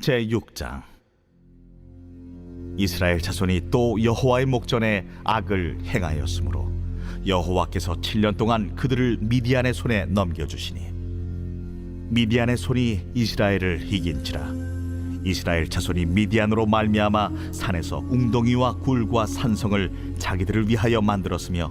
제 6장. 이스라엘 자손이 또 여호와의 목전에 악을 행하였으므로 여호와께서 7년 동안 그들을 미디안의 손에 넘겨주시니 미디안의 손이 이스라엘을 이긴지라. 이스라엘 자손이 미디안으로 말미암아 산에서 웅덩이와 굴과 산성을 자기들을 위하여 만들었으며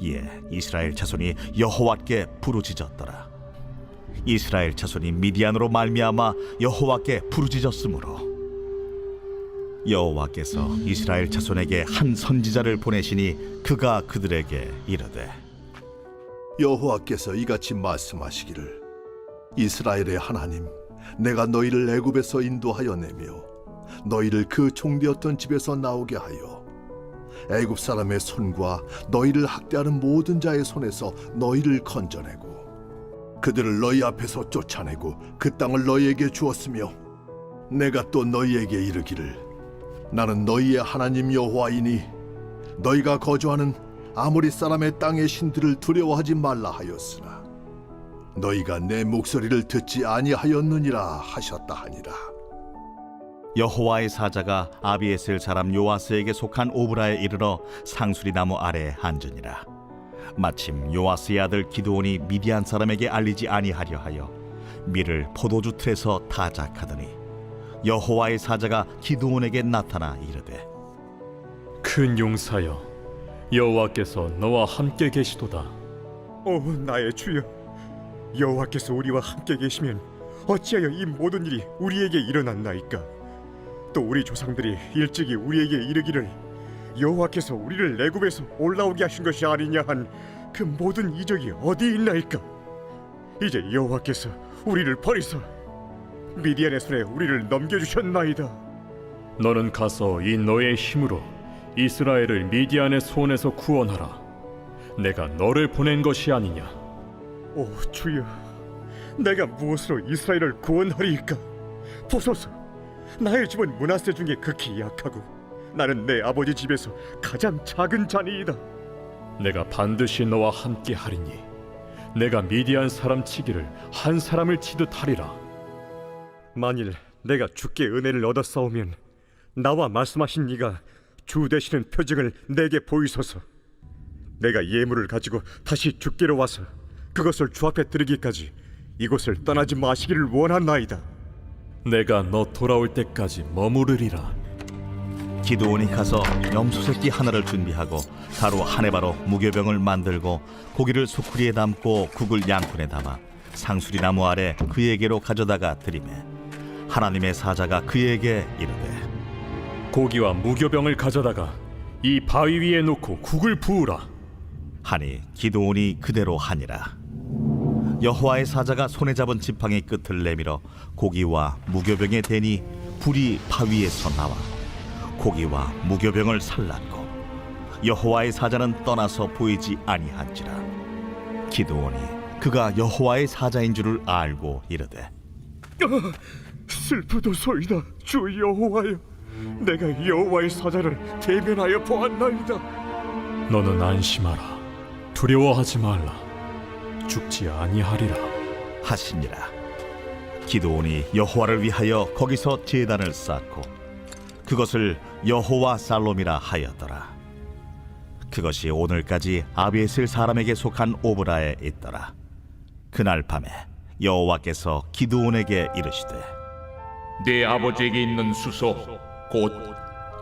이에 이스라엘 자손이 여호와께 부르짖었더라. 이스라엘 자손이 미디안으로 말미암아 여호와께 부르짖었으므로 여호와께서 이스라엘 자손에게 한 선지자를 보내시니 그가 그들에게 이르되 여호와께서 이같이 말씀하시기를 이스라엘의 하나님 내가 너희를 애굽에서 인도하여 내며 너희를 그 종되었던 집에서 나오게 하여 애굽 사람의 손과 너희를 학대하는 모든 자의 손에서 너희를 건져내고 그들을 너희 앞에서 쫓아내고 그 땅을 너희에게 주었으며 내가 또 너희에게 이르기를 나는 너희의 하나님 여호와이니 너희가 거주하는 아모리 사람의 땅의 신들을 두려워하지 말라 하였으나 너희가 내 목소리를 듣지 아니하였느니라 하셨다 하니라 여호와의 사자가 아비에셀 사람 요아스에게 속한 오브라에 이르러 상수리 나무 아래에 앉으니라. 마침 요아스의 아들 기드온이 미디안 사람에게 알리지 아니하려 하여 밀을 포도주 틀에서 타작하더니 여호와의 사자가 기드온에게 나타나 이르되 큰 용사여 여호와께서 너와 함께 계시도다. 오 나의 주여 여호와께서 우리와 함께 계시면 어찌하여 이 모든 일이 우리에게 일어났나이까 또 우리 조상들이 일찍이 우리에게 이르기를 여호와께서 우리를 애굽에서 올라오게 하신 것이 아니냐 한 그 모든 이적이 어디 있나이까? 이제 여호와께서 우리를 버리사 미디안의 손에 우리를 넘겨주셨나이다. 너는 가서 이 너의 힘으로 이스라엘을 미디안의 손에서 구원하라. 내가 너를 보낸 것이 아니냐? 오 주여 내가 무엇으로 이스라엘을 구원하리이까? 보소서 나의 집은 문하세 중에 극히 약하고 나는 내 아버지 집에서 가장 작은 자니이다. 내가 반드시 너와 함께 하리니 내가 미디안 사람 치기를 한 사람을 치듯 하리라. 만일 내가 주께 은혜를 얻어 싸우면 나와 말씀하신 이가 주 되시는 표징을 내게 보이소서. 내가 예물을 가지고 다시 주께로 와서 그것을 주 앞에 드리기까지 이곳을 떠나지 마시기를 원하나이다 내가 너 돌아올 때까지 머무르리라. 기드온이 가서 염소 새끼 하나를 준비하고 가루 한 해바로 무교병을 만들고 고기를 수쿠리에 담고 국을 양푼에 담아 상수리 나무 아래 그에게로 가져다가 드리매 하나님의 사자가 그에게 이르되 고기와 무교병을 가져다가 이 바위 위에 놓고 국을 부으라. 하니 기드온이 그대로 하니라 여호와의 사자가 손에 잡은 지팡이 끝을 내밀어 고기와 무교병에 대니 불이 바위에서 나와 고기와 무교병을 살랐고 여호와의 사자는 떠나서 보이지 아니한지라. 기드온이 그가 여호와의 사자인 줄을 알고 이르되 슬프도소이다 주 여호와여. 내가 여호와의 사자를 대면하여 보았나이다. 너는 안심하라. 두려워하지 말라 죽지 아니하리라. 하시니라. 기드온이 여호와를 위하여 거기서 제단을 쌓고 그것을 여호와 살롬이라 하였더라. 그것이 오늘까지 아비에셀 사람에게 속한 오브라에 있더라. 그날 밤에 여호와께서 기드온에게 이르시되 내 아버지에게 있는 수소 곧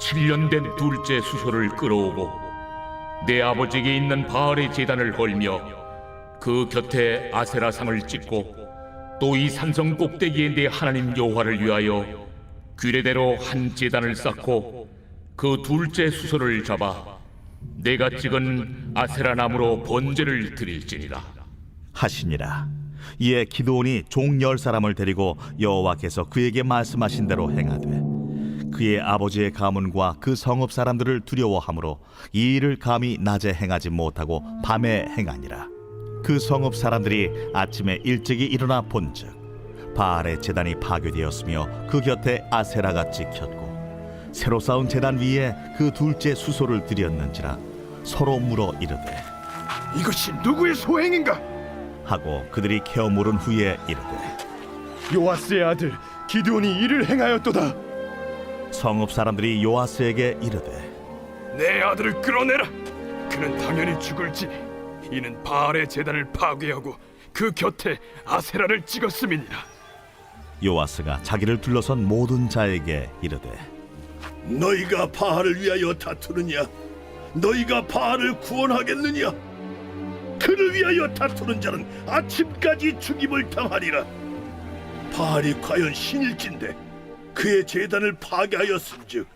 7년 된 둘째 수소를 끌어오고 내 아버지에게 있는 바알의 제단을 걸며 그 곁에 아세라상을 찍고 또 이 산성 꼭대기에 내 하나님 여호와를 위하여 규례대로 한 제단을 쌓고 그 둘째 수소를 잡아 내가 찍은 아세라 나무로 번제를 드릴지니라. 하시니라. 이에 기도온이 종 열 사람을 데리고 여호와께서 그에게 말씀하신 대로 행하되 그의 아버지의 가문과 그 성읍 사람들을 두려워하므로 이 일을 감히 낮에 행하지 못하고 밤에 행하니라 그 성읍 사람들이 아침에 일찍이 일어나 본즉 바알의 제단이 파괴되었으며 그 곁에 아세라가 찍혔고 새로 쌓은 제단 위에 그 둘째 수소를 들였는지라 서로 물어 이르되 이것이 누구의 소행인가? 하고 그들이 캐어 물은 후에 이르되 요아스의 아들 기드온이 이를 행하였도다. 성읍 사람들이 요아스에게 이르되 내 아들을 끌어내라. 그는 당연히 죽을지니 이는 바알의 제단을 파괴하고 그 곁에 아세라를 찍었음이니라. 요아스가 자기를 둘러선 모든 자에게 이르되 너희가 바알을 위하여 다투느냐? 너희가 바알을 구원하겠느냐? 그를 위하여 다투는 자는 아침까지 죽임을 당하리라. 바알이 과연 신일진데 그의 재단을 파괴하였은즉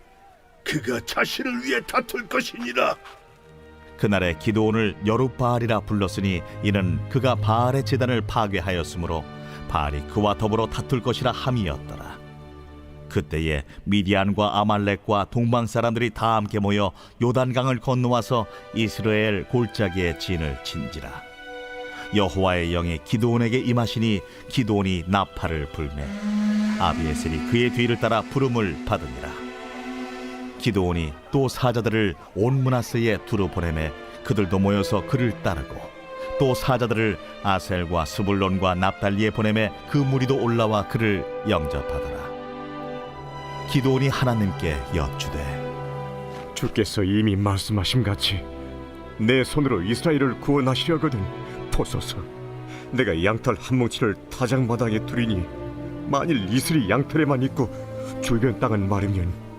그가 자신을 위해 다툴 것이니라. 그날에 기도온을 여룻바알이라 불렀으니 이는 그가 바알의 제단을 파괴하였으므로 바알이 그와 더불어 다툴 것이라 함이었더라. 그때에 미디안과 아말렉과 동방 사람들이 다 함께 모여 요단강을 건너와서 이스라엘 골짜기에 진을 친지라. 여호와의 영이 기도온에게 임하시니 기도온이 나팔을 불매 아비에셀이 그의 뒤를 따라 부름을 받으니라 기도온이 또 사자들을 온 문하세에 두루 보내매 그들도 모여서 그를 따르고 또 사자들을 아셀과 스불론과 납달리에 보내매 그 무리도 올라와 그를 영접하더라 기도온이 하나님께 여쭈되 주께서 이미 말씀하신 같이 내 손으로 이스라엘을 구원하시려거든 보소서. 내가 양털 한 뭉치를 타작마당에 두리니 만일 이슬이 양털에만 있고 주변 땅은 마르면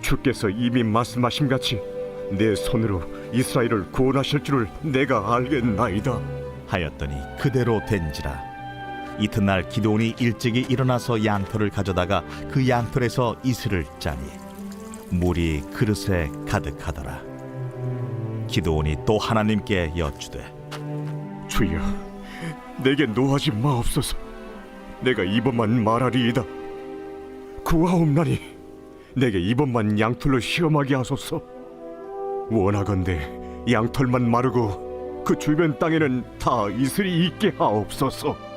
주께서 이미 말씀하신 같이 내 손으로 이스라엘을 구원하실 줄을 내가 알겠나이다. 하였더니 그대로 된지라 이튿날 기도온이 일찍이 일어나서 양털을 가져다가 그 양털에서 이슬을 짜니 물이 그릇에 가득하더라 기도온이 또 하나님께 여쭈되 주여, 내게 노하지 마옵소서. 내가 이번만 말하리이다. 구하옵나니 내게 이번만 양털로 시험하게 하소서. 원하건대 양털만 마르고 그 주변 땅에는 다 이슬이 있게 하옵소서.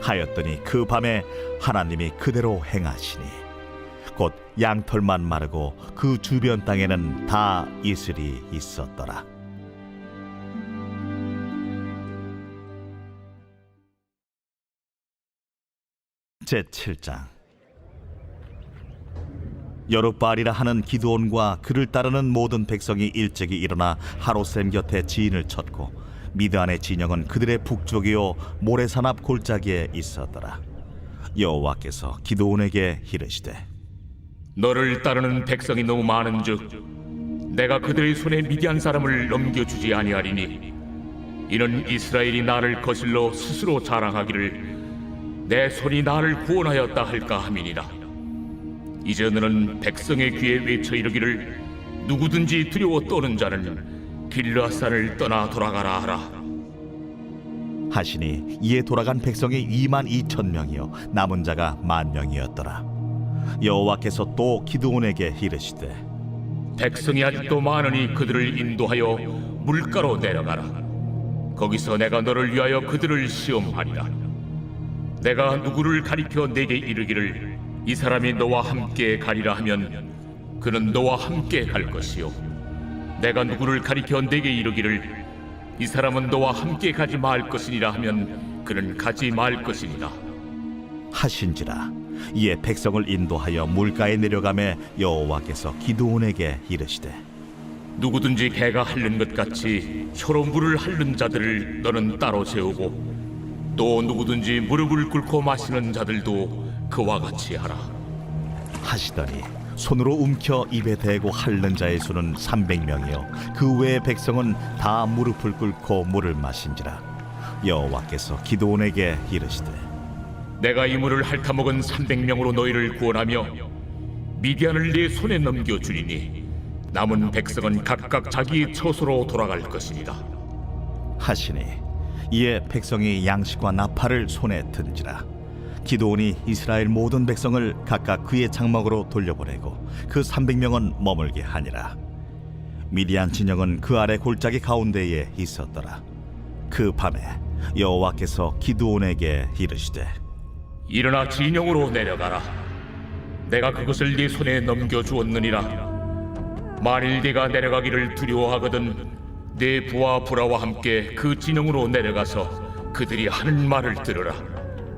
하였더니 그 밤에 하나님이 그대로 행하시니 곧 양털만 마르고 그 주변 땅에는 다 이슬이 있었더라 제 7장 여룻바알이라 하는 기드온과 그를 따르는 모든 백성이 일찍이 일어나 하로셈 곁에 지인을 쳤고 미드안의 진영은 그들의 북쪽이요 모래산 앞 골짜기에 있었더라. 여호와께서 기드온에게 이르시되 너를 따르는 백성이 너무 많은즉 내가 그들의 손에 미디안 사람을 넘겨주지 아니하리니 이는 이스라엘이 나를 거슬러 스스로 자랑하기를 내 손이 나를 구원하였다 할까 함이니라 이제 너는 백성의 귀에 외쳐 이르기를 누구든지 두려워 떠는 자는 길르앗산을 떠나 돌아가라 하라 하시니 이에 돌아간 백성이 2만 2천 명이요 남은 자가 만 명이었더라 여호와께서 또 기드온에게 이르시되 백성이 아직도 많으니 그들을 인도하여 물가로 내려가라. 거기서 내가 너를 위하여 그들을 시험하리라. 내가 누구를 가리켜 내게 이르기를 이 사람이 너와 함께 가리라 하면 그는 너와 함께 갈 것이요. 내가 누구를 가리켜 내게 이르기를 이 사람은 너와 함께 가지 말 것이니라 하면 그는 가지 말 것이니라. 하신지라 이에 백성을 인도하여 물가에 내려가매 여호와께서 기드온에게 이르시되 누구든지 개가 핥는 것 같이 혀로 물을 핥는 자들을 너는 따로 세우고 또 누구든지 무릎을 꿇고 마시는 자들도 그와 같이 하라. 하시더니 손으로 움켜 입에 대고 핥는 자의 수는 300명이요 그 외의 백성은 다 무릎을 꿇고 물을 마신지라 여호와께서 기드온에게 이르시되 내가 이 물을 핥아먹은 300명으로 너희를 구원하며 미디안을 네 손에 넘겨 주리니 남은 백성은 각각 자기 처소로 돌아갈 것이니라. 하시니 이에 백성이 양식과 나팔을 손에 든지라 기도온이 이스라엘 모든 백성을 각각 그의 장막으로 돌려보내고 그 300명은 머물게 하니라 미디안 진영은 그 아래 골짜기 가운데에 있었더라 그 밤에 여호와께서 기드온에게 이르시되 일어나 진영으로 내려가라. 내가 그것을 네 손에 넘겨 주었느니라. 만일 네가 내려가기를 두려워하거든 네 부하 부라와 함께 그 진영으로 내려가서 그들이 하는 말을 들으라.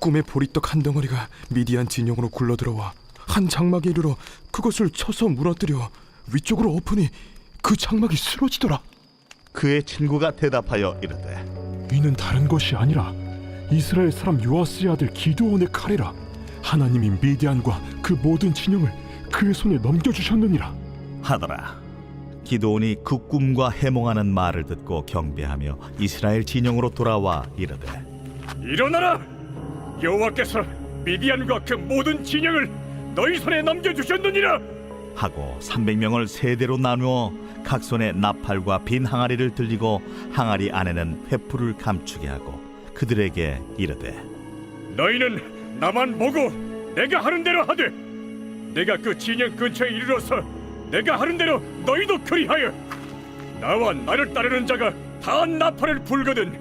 꿈의 보리떡 한 덩어리가 미디안 진영으로 굴러들어와 한 장막에 이르러 그것을 쳐서 무너뜨려 위쪽으로 엎으니 그 장막이 쓰러지더라. 그의 친구가 대답하여 이르되 이는 다른 것이 아니라 이스라엘 사람 요아스의 아들 기드온의 칼이라 하나님이 미디안과 그 모든 진영을 그의 손에 넘겨주셨느니라 하더라. 기도온이 그 꿈과 해몽하는 말을 듣고 경배하며 이스라엘 진영으로 돌아와 이르되 일어나라 여호와께서 미디안과 그 모든 진영을 너희 손에 넘겨주셨느니라. 하고 300명을 세대로 나누어 각 손에 나팔과 빈 항아리를 들리고 항아리 안에는 횃불을 감추게 하고 그들에게 이르되 너희는 나만 보고 내가 하는 대로 하되 내가 그 진영 근처에 이르러서 내가 하는 대로 너희도 그리하여 나와 나를 따르는 자가 다 나팔을 불거든.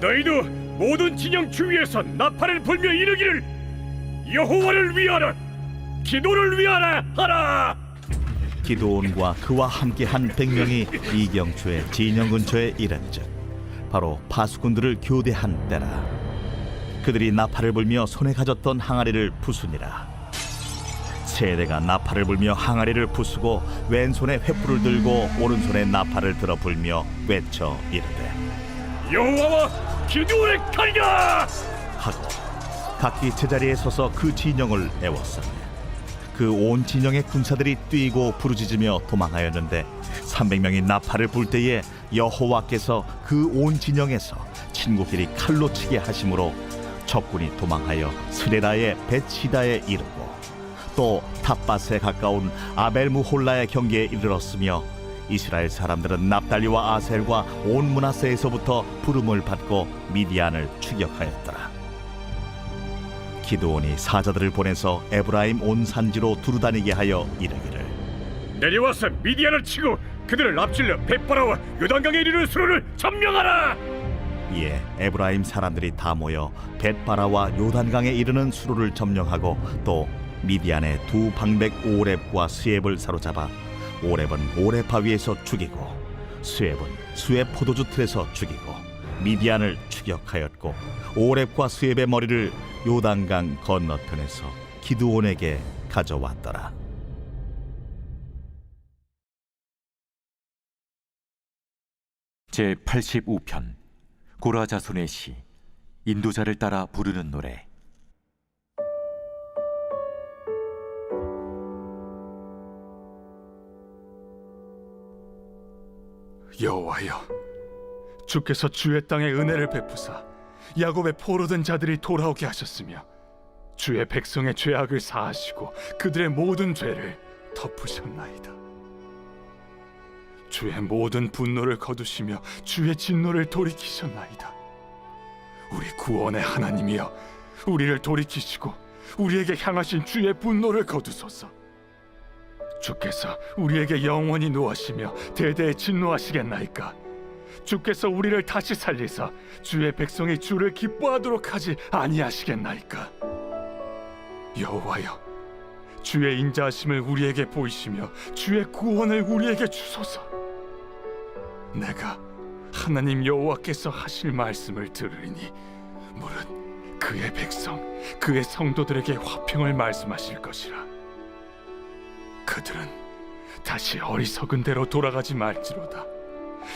너희도 모든 진영 주위에서 나팔을 불며 이르기를 여호와를 위하라 기도를 위하라 하라. 기도온과 그와 함께한 백명이 이경초의 진영 근처에 이른즉 바로 파수꾼들을 교대한 때라. 그들이 나팔을 불며 손에 가졌던 항아리를 부수니라. 세대가 나팔을 불며 항아리를 부수고 왼손에 횃불을 들고 오른손에 나팔을 들어 불며 외쳐 이르되 여호와와 기도의 칼이다 하고 각기 제자리에 서서 그 진영을 애웠으며 그온 진영의 군사들이 뛰고 부르짖으며 도망하였는데 300명이 나팔을 불 때에 여호와께서 그 온 진영에서 친구끼리 칼로 치게 하심으로 적군이 도망하여 스레라의 베치다에 이르고 또 탑밭에 가까운 아벨무홀라의 경계에 이르렀으며 이스라엘 사람들은 납달리와 아셀과 온 문하세에서부터 부름을 받고 미디안을 추격하였더라. 기드온이 사자들을 보내서 에브라임 온 산지로 두루다니게 하여 이르기를 내려와서 미디안을 치고 그들을 앞질러 베파라와 요단강에 이르는 수로를 점령하라 이에 에브라임 사람들이 다 모여 벳바라와 요단강에 이르는 수로를 점령하고 또 미디안의 두 방백 오렙과 스엡을 사로잡아 오렙은 오렙 바위에서 죽이고 스엡은 스엡 포도주 틀에서 죽이고 미디안을 추격하였고 오렙과 스엡의 머리를 요단강 건너편에서 기드온에게 가져왔더라. 제 85편 고라 자손의 시 인도자를 따라 부르는 노래 여호와여, 주께서 주의 땅에 은혜를 베푸사 야곱의 포로된 자들이 돌아오게 하셨으며 주의 백성의 죄악을 사하시고 그들의 모든 죄를 덮으셨나이다. 주의 모든 분노를 거두시며 주의 진노를 돌이키셨나이다. 우리 구원의 하나님이여, 우리를 돌이키시고 우리에게 향하신 주의 분노를 거두소서. 주께서 우리에게 영원히 노하시며 대대에 진노하시겠나이까? 주께서 우리를 다시 살리사 주의 백성이 주를 기뻐하도록 하지 아니하시겠나이까? 여호와여, 주의 인자하심을 우리에게 보이시며 주의 구원을 우리에게 주소서. 내가 하나님 여호와께서 하실 말씀을 들으리니 무릇 그의 백성, 그의 성도들에게 화평을 말씀하실 것이라. 그들은 다시 어리석은 대로 돌아가지 말지로다.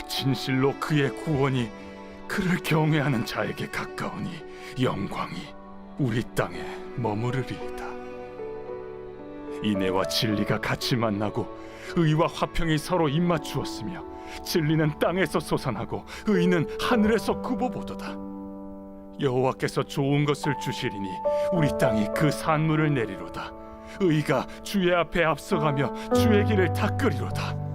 진실로 그의 구원이 그를 경외하는 자에게 가까우니 영광이 우리 땅에 머무르리이다. 인애와 진리가 같이 만나고 의와 화평이 서로 입맞추었으며 진리는 땅에서 솟아나고 의는 하늘에서 굽어보도다. 여호와께서 좋은 것을 주시리니 우리 땅이 그 산물을 내리로다. 의가 주의 앞에 앞서가며 주의 길을 닦으리로다.